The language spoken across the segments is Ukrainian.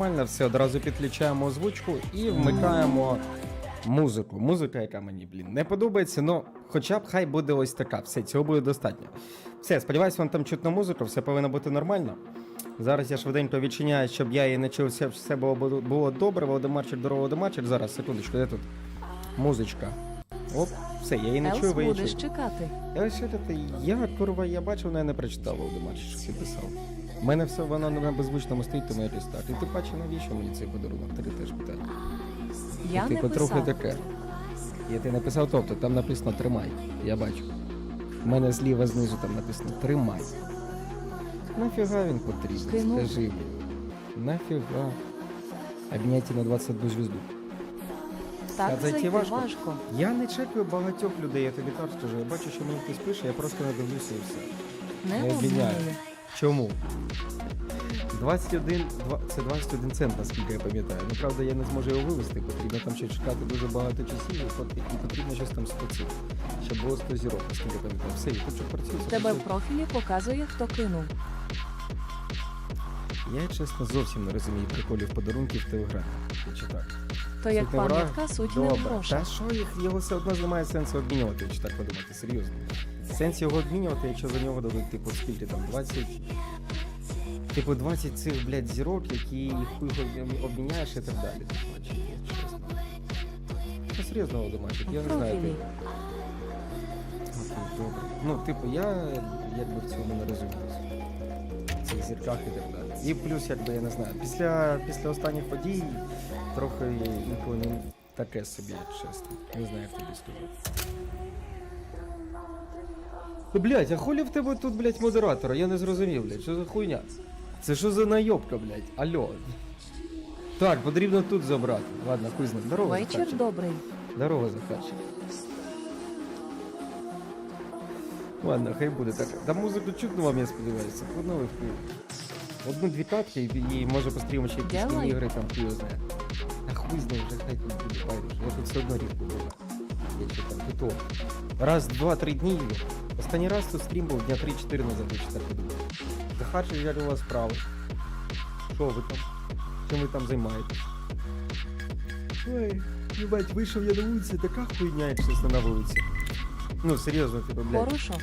Нормально, все, одразу підключаємо озвучку і вмикаємо музику. Музика, яка мені, блін, не подобається, але хоча б хай буде ось така. Все, цього буде достатньо. Все, сподіваюсь, вам там чутно музику, все повинно бути нормально. Зараз я швиденько відчиняю, щоб я її не чув, все, все було, було добре. Володимирчик, здорово, Володимирчик. Зараз, секундочку, де тут музичка? Оп, все, я її не чую, ви її будеш чуєте. чекати. Я ось я, курва, я бачив, але я не прочитав Володимирчик, що писав. У мене все воно на беззвучному стоїть, тому якось так. І ти бачиш, навіщо мені цей подарунок? Ти теж питання. Я типу, не трохи таке. Я ти написав, тобто там написано тримай. Я бачу. У мене зліва знизу там написано тримай. Нафіга він потрібен? Скажи мені. Нафіга. Обняйте на 22 звізду. Так Та зайти важко. важко. Я не чекаю багатьох людей, я тобі так скажу. Я бачу, що мені хтось пише, я просто не дивлюся і все. Не Не обміняю. Чому? 21, два- це 21 цент, наскільки я пам'ятаю. Ну, правда, я не зможу його вивезти, потрібно там ще чекати дуже багато часів, і потрібно щось там 100 цифр. Щоб було 100 зірок, наскільки я пам'ятаю. Все, я хочу працюю. В тебе в профілі показує, хто кинув. Я, чесно, зовсім не розумію приколів подарунків в телеграмі. Чи так? То як пам'ятка, суть не в Добре. Та що їх, його все одно немає сенсу обмінювати, чи так подумати, серйозно. Сенс його обмінювати, якщо за нього дадуть, типу, скільки там, 20. Типу, 20 цих, блядь, зірок, які хуй обміняєш і так далі. Типу. Ну, серйозно, Володимирчик, я не знаю. Ти... Окей, добре. Ну, типу, я якби в цьому не розуміюсь. В цих зірках і так далі. І плюс, якби я не знаю, після, після останніх подій трохи інколи не таке собі, чесно. Не знаю, як тобі сказати. Блять, а хулі в тебе тут, блять, модератора? Я не зрозумів, блять, що за хуйня? Це що за найобка, блять? Алло. Так, потрібно тут забрати. Ладно, хуй. Здорово, Вечір Захарчик. добрий. Здорово, Захарчик. Ладно, хай буде так. Та музику чутно вам, я сподіваюся. Одно ви хуй. Одну-дві катки і, і може пострімимо ще якісь Давай. ігри там хуй його знає. А хуй з ним вже хай тут буде байдуже. Я тут все одно рідко буду. Якщо там і то. Раз, два, три дні. Останній раз тут стрім був дня 3-4 назад, якщо так подумати. Захарчик, як у вас справи? Що ви там? Чим ви там займаєтесь? Ой, їбать, вийшов я на вулиці, така хуйня, як чесно, на вулиці. Ну, серйозно, типу, блядь. Хорошо.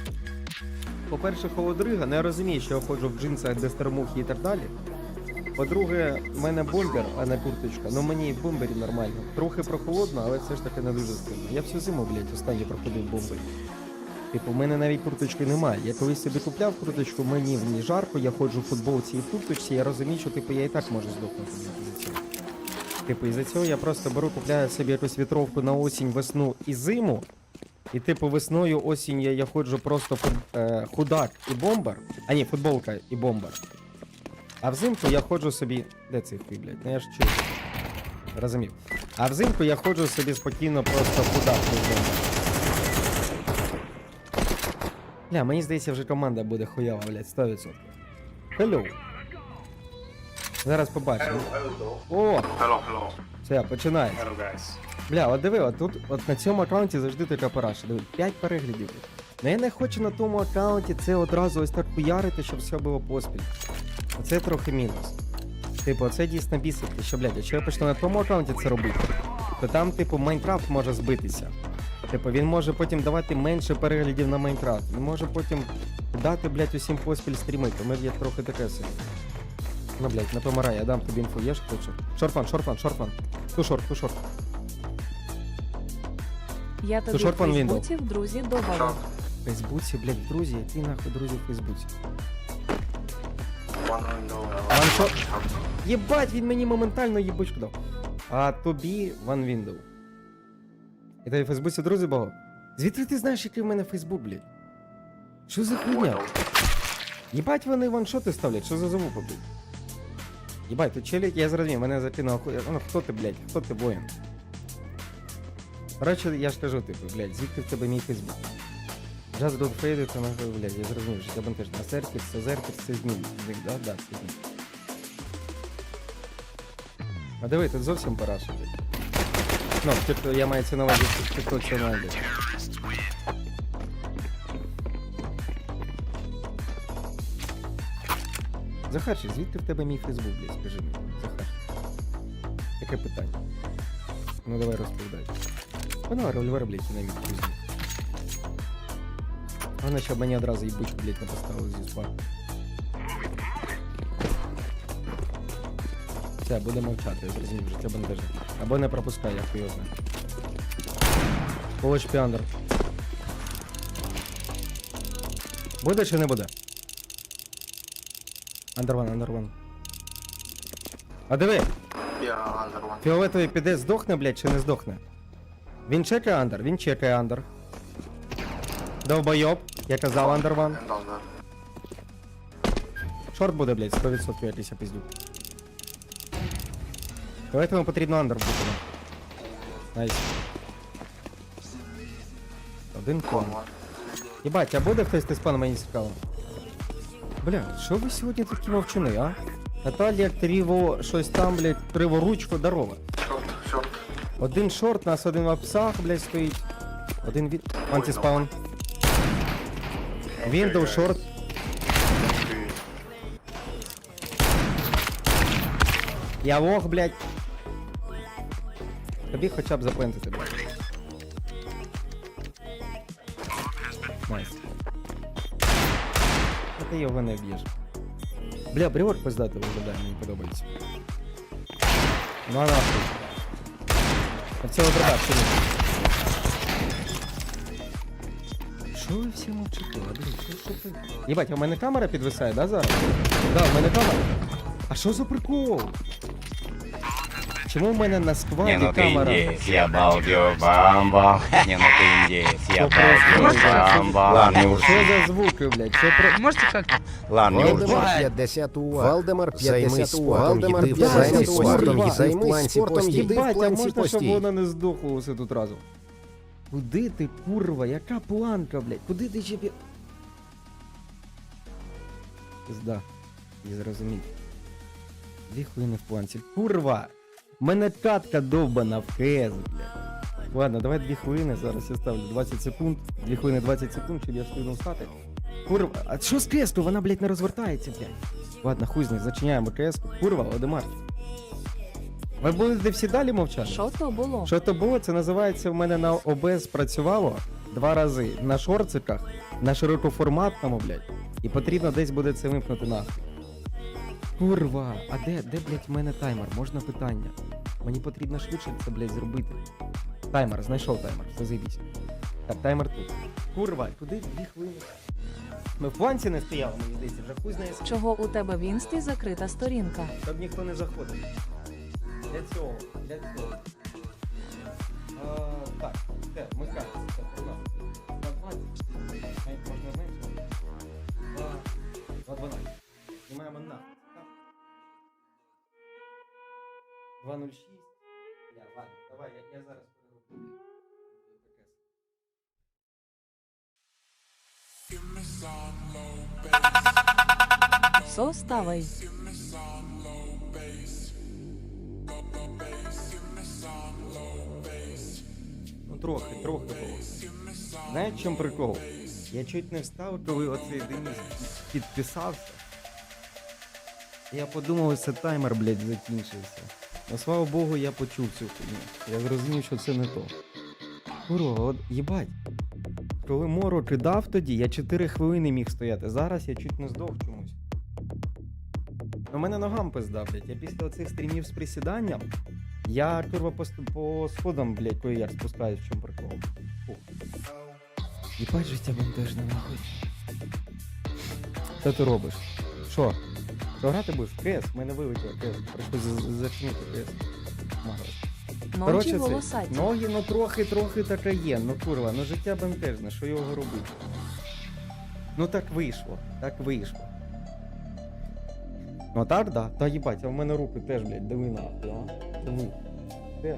По-перше, холодрига, не розумію, що я ходжу в джинсах, де старомухи і так далі. По-друге, в мене бомбер, а не курточка. Ну мені в бомбері нормально. Трохи прохолодно, але все ж таки не дуже сильно. Я всю зиму, блядь, останній проходив в бомбері. Типу, в мене навіть курточки немає. Я колись собі купляв курточку, мені в ній жарко, я ходжу в футболці і курточці, я розумію, що типу я і так можу здохнути. Типу, із-за цього я просто беру, купляю собі якусь вітровку на осінь, весну і зиму. І типу весною, осінь я, я ходжу просто фут, е, худак і бомбар. А ні, футболка і бомбар. А взимку я ходжу собі. Де хуй, блядь? Ну я ж чую. Розумів. А взимку я ходжу собі спокійно просто худак і бомбар. Бля, мені здається, вже команда буде хуява, блядь, 100%. Hello. Зараз побачимо. О, Hello, hello, все, починається. hello guys. Бля, от диви, от тут от на цьому аккаунті завжди така параша. Диви, 5 переглядів. Ну я не хочу на тому аккаунті це одразу ось так хуярити, щоб все було поспіль. Оце трохи мінус. Типу, це дійсно бісить, що, блядь, якщо я почну на тому аккаунті це робити, то там, типу, Майнкрафт може збитися. Типу, він може потім давати менше переглядів на Майнкрафт. Він може потім дати, блядь, усім поспіль стріми, тому є трохи таке собі. Ну, блядь, не помирай, я дам тобі інфу, є ж хоче. Шорфан, шорфан, шорфан. Ту шорт, ту шорт. Я тобі в шорт пан Віндл. Фейсбуці в друзі додав. В Фейсбуці, блядь, друзі, які нахуй друзі в Фейсбуці. One window, Ван шо... Єбать, він мені моментально їбучку дав. А тобі Ван Віндоу. І тебе в Фейсбуці друзі багато? Звідки ти знаєш, який в мене Фейсбук, блядь? Що за хуйня? Єбать вони ваншоти ставлять, що за звука, блядь? Єбать, тут челік, я зрозумів, мене закинув хуй. Ну хто ти, блядь, хто ти воїн? Коротше, я ж кажу, типу, блядь, звідки в тебе мій Фейсбук? Just don't fade it, вона блядь, я зрозумів, що тебе теж на серкіт, це зеркіт, це змін. Да, да, це змін. А диви, тут зовсім параша, блядь. Ну, типу, я маю це на увазі, хто це найде. Захарчик, звідки в тебе мій Фейсбук, блядь, скажи мені, Захар. Яке питання? Ну давай розповідай. Вона револьвер, блядь, і на мій кузні. Вона щоб мені одразу їбучку, блядь, не поставили зі спа. Все, буде мовчати, я зрозумів, життя бандежне. Або не пропускай, я хуй його знаю. Полоч піандр. Буде чи не буде? Андерван, андерван. А диви, Я андерван. фіолетовий піде здохне, блядь, чи не здохне? Він чекає андер, він чекає андер. Довбойоб, я казав андерван. Андер. Шорт буде, блядь, 100% якийсь я пиздю. Поэтому потрібно андер бути. Найс. Один кон. Єбать, а буде хтось паном мені цікаво? Бля, що ви сьогодні такі мовчуни, а? Наталія, Тріво, щось там, блядь, Криворучко, здорово. Шорт, шорт. Один шорт, нас один в апсах, блядь, стоїть. Один від... Антиспаун. Віндоу, шорт. Я лох, блядь. Тобі хоча б заплентити, блядь. Найс. А ти його не вб'єш. Бля, брівор пиздати виглядає, мені подобається. Ну а нахуй. А цього дроба ще не. Що ви всі мовчите? А, Блін? Єбать, а в мене камера підвисає, да, зараз? Да, в мене камера. А що за прикол? Чому в мене на Не, складі ну ты камера? индеец, я балдю бамба. Не, ну ты индеец, я Ну, балдю бамба. Ладно, уж. Що за звуки, блядь? Що про... Можете как? Ладно, уж. Валдемар 50 УА. Валдемар 50 Займись УА. Валдемар 50 займись УА. спортом, їди в Займись планці спортом, постій. їди в Єбать, а планці можна, щоб постій. вона не здохла усе тут разом? Куди ти, курва? Яка планка, блядь? Куди ти ще пі... Пизда. Не зрозумів. Дві хвилини в планці. Курва! У мене катка довбана в КС, блядь. Ладно, давай дві хвилини, зараз я ставлю 20 секунд. Дві хвилини 20 секунд, щоб я встигнув встати. Курва, а що з КС-то? Вона, блядь, не розвертається, блядь. Ладно, хуй з них, зачиняємо КС. Курва, Одемар. Ви будете всі далі мовчати? Що то було? Що то було? Це називається в мене на ОБС спрацювало два рази на шорциках, на широкоформатному, блядь. І потрібно десь буде це вимкнути нахуй. Курва, а де, де, блядь, в мене таймер? Можна питання? Мені потрібно швидше це, блядь, зробити. Таймер, знайшов таймер, все заїбісь. Так, таймер тут. Курва, куди дві хвилини? Ми в планці не стояли, мені здається, вже хуй знає. Чого у тебе в інсті закрита сторінка? Щоб ніхто не заходив. Для цього, для цього. А, так, все, вмикається, все, погнали. На 20, навіть можна менше. Два, два 12. Знімаємо на. 2.06. Я, ладно, давай, я, я зараз перероблю. Со ставай. Ну трохи, трохи було. Знаєте, в чому прикол? Я чуть не встав, коли оцей Денис підписався. Я подумав, це таймер, блядь, закінчився. Ну слава Богу, я почув цю хуйню. Я зрозумів, що це не то. Курва, от їбать. Коли Моро кидав тоді, я 4 хвилини міг стояти. Зараз я чуть не здох чомусь. У мене ногам пизда, блядь. Я після оцих стрімів з присіданням. Я курва по, по сходам, блядь, коли я спускаюсь, в чому прикол. Їбать життя бентежне, нахуй. Що ти робиш? Що? Що грати будеш? КС, в мене вилетіло КС. Прийшлось за- зачинити КС. Магрос. Це, волосаті. ноги, ну трохи, трохи таке є. Ну курва, ну життя бентежне, що його робити? Ну так вийшло, так вийшло. Ну так, да. Та їбать, а в мене руки теж, блядь, диви нахуй, а? Диви. Де?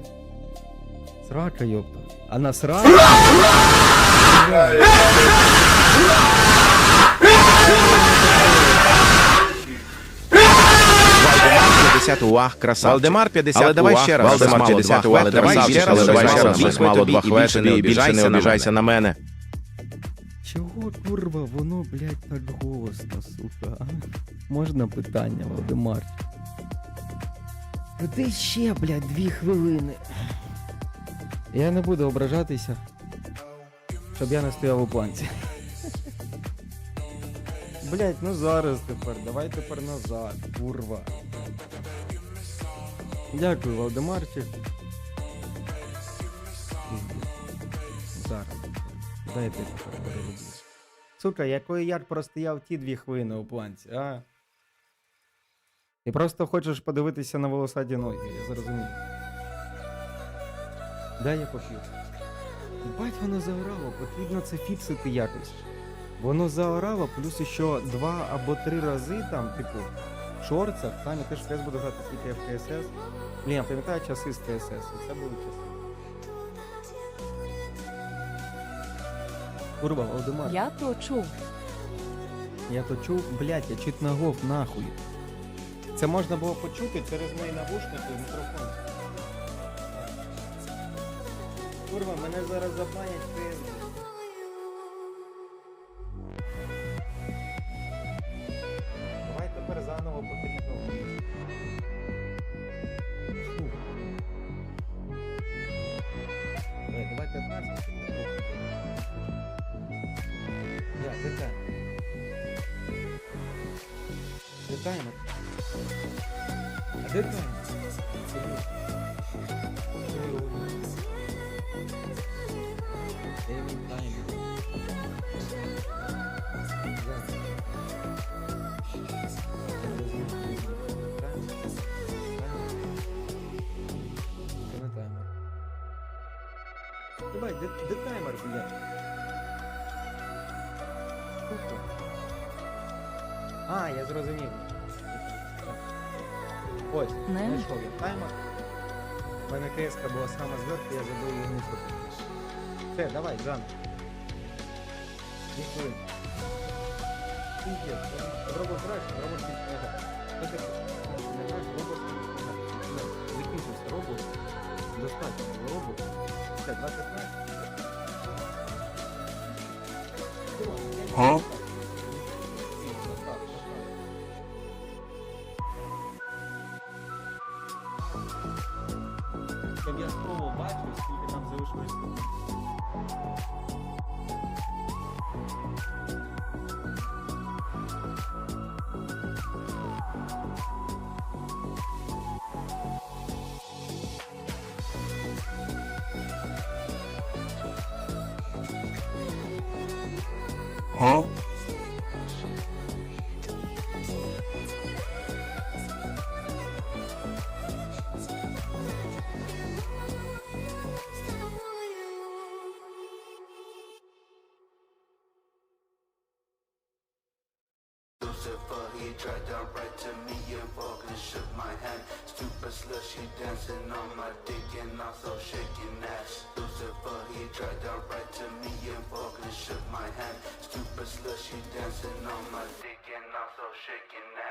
Срака, йопта. А на срака? 50 УА, красавчик. Валдемар 50 Але давай ще раз. Валдемар 50 два УА, хве, давай давай ще раз, давай ще раз. Щось мало два і хве, більше тобі не і більше не обіжайся на мене. Чого, курва, воно, блядь, так голосно, сука? а? Можна питання, Володимир? Куди ще, блядь, дві хвилини? Я не буду ображатися, щоб я не стояв у планці. Блять, ну зараз тепер, давай тепер назад, курва. Дякую. Пиздец. Зараз. Дайте перероблю. Сука, якої я простояв ті дві хвилини у планці, а? Ти просто хочеш подивитися на волосаді ноги, я зрозумів. Дай я поп'ю. Бать воно заорало, потрібно це фіксити якось. Воно заорало, плюс ще два або три рази там, типу, в шорцах, там я теж ФС буду грати тільки в КСС. Блін, я пам'ятаю часи з КСС, це були часи. Курва, Володимир. Я то чув. Я то чув, блядь, я чуть нагов нахуй. Це можна було почути через мої навушники і мікрофон. Курва, мене зараз забанять пизди. Таймер? А де таймер? Де він таймер? Давай, де, де таймер, блядь? А, я зрозумів. Ось, Не. знайшов я таймер. У мене КСК була саме зверху, я забув її вниз опустити. Все, давай, Жан. Дві хвилини. Пиздец, робот граєш, робот не грає. Ну, ти не граєш, робот не грає. Все, Закінчився робот. Достатньо було робот. Все, 2.15. Huh? He tried to right to me and fucking shook my hand. Stupid slut, she dancing on my dick and also shaking ass. Lucifer, he tried to right to me and fucking shook my hand. Stupid slut, she dancing on my dick and also shaking ass.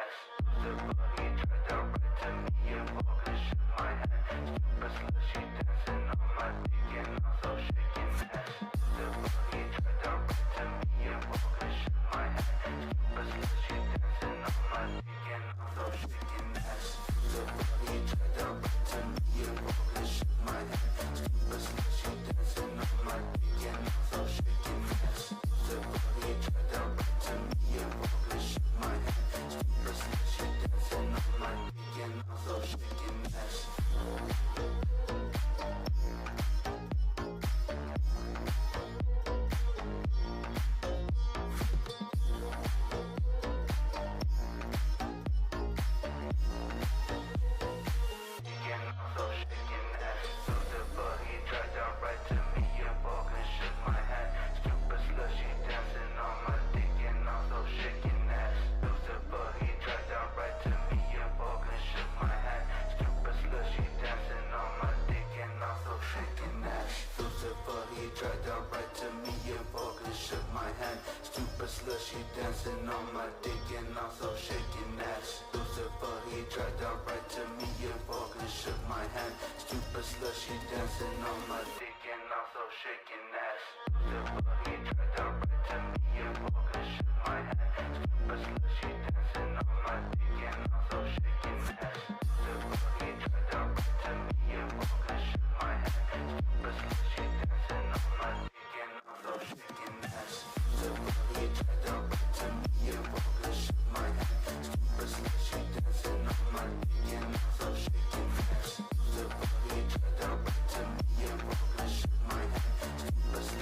Dancing on my dick and also shaking ass. Lucifer, he tried to right to me and fucking shook my hand. Stupid slut, she dancing on my dick and also shaking ass.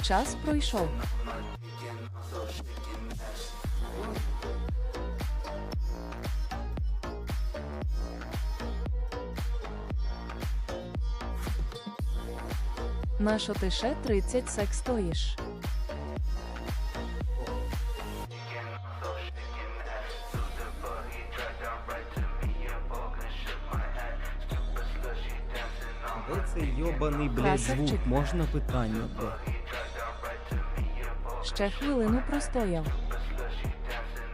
Час пройшов. Нащо ти ще 30 сек стоїш? Де цей йобаний, блядь, звук? Можна питання, блядь? Ще хвилину простояв.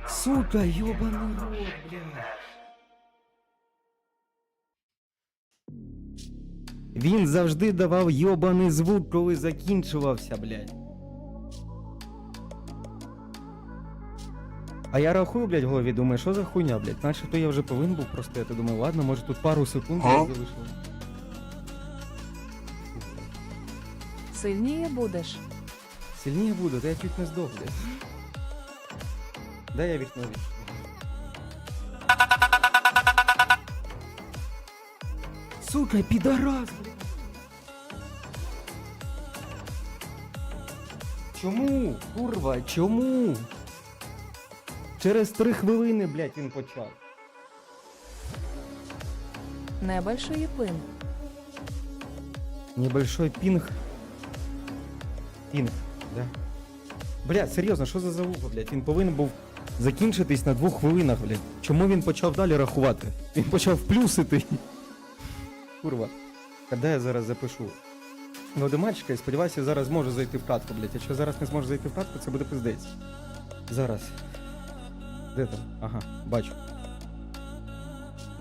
Сука, йобаний рот, блядь. Він завжди давав йобаний звук, коли закінчувався, блядь. А я рахую, блядь, в голові, думаю, що за хуйня, блядь? Начебто я вже повинен був простояти. Думаю, ладно, може тут пару секунд Га? залишилось. Сильніє будеш. Сильніше буду, та я чуть не здох, блядь. Дай я відчиню. Сука, підарас, блядь. Чому? Курва, чому? Через три хвилини, блядь, він почав. Небольшої пин. Небольшой пинг. Пинг, да. Бля, серйозно, що за залупа, блядь? Він повинен був закінчитись на двох хвилинах, блядь. Чому він почав далі рахувати? Він почав плюсити. Курва. Коли я зараз запишу? Володимирчика і сподіваюся, я зараз зможу зайти в катку, блядь. Якщо зараз не зможу зайти в катку, це буде пиздець. Зараз. Де там? Ага, бачу.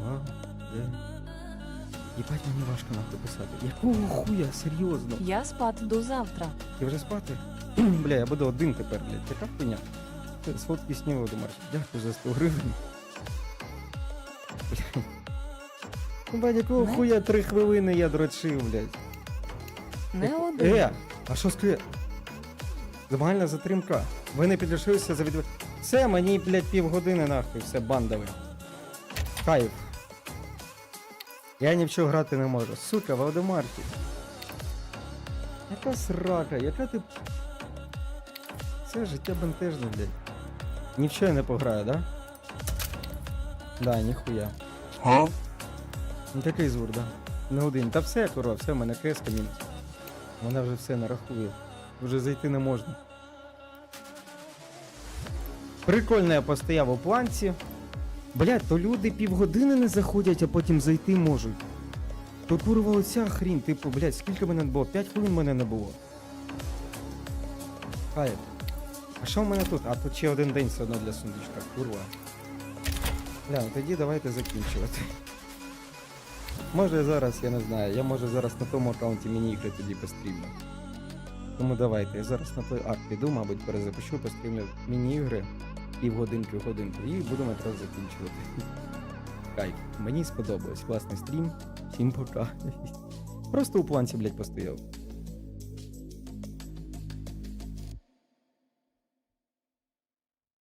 А, де? Їбать мені важко нахуй писати. Якого хуя, серйозно? Я спад до завтра. Ти вже спати? Бля, я буду один тепер, блядь. Яка хуйня? Ти Сфоткай сніг, Володимир. Дякую за 100 гривень. Бля. Ну, якого Не? хуя три хвилини я дрочив, блядь. Не один. Е, а що скажи? Загальна затримка. Ви не підлишилися за відвід... Все, мені, блядь, півгодини нахуй, все бандове. Кайф. Я ні в що грати не можу. Сука, Володимирчик. Яка срака, яка ти. Це життя бентежне, блядь. Ні в що я не пограю, да? Да, ніхуя. Га? Ну такий звук, да. Не один. Та все, корова, все, в мене креска мінус. Вона вже все нарахує. Вже зайти не можна. Прикольно я постояв у планці. Блять, то люди півгодини не заходять, а потім зайти можуть. То курва оця хрінь, типу, блять, скільки мене не було? 5 хвилин мене не було. Хайп. А що в мене тут? А тут ще один день все одно для сундучка, курва. Бля, ну тоді давайте закінчувати. Може зараз, я не знаю, я може зараз на тому аккаунті міні-ігри тоді пострімлю. Тому давайте, я зараз на той арт піду, мабуть, перезапишу, пострімлю міні-ігри півгодинки годинку і будемо якраз закінчувати. Кайф. Мені сподобалось. Класний стрім. Всім пока. Просто у планці, блядь, постояв.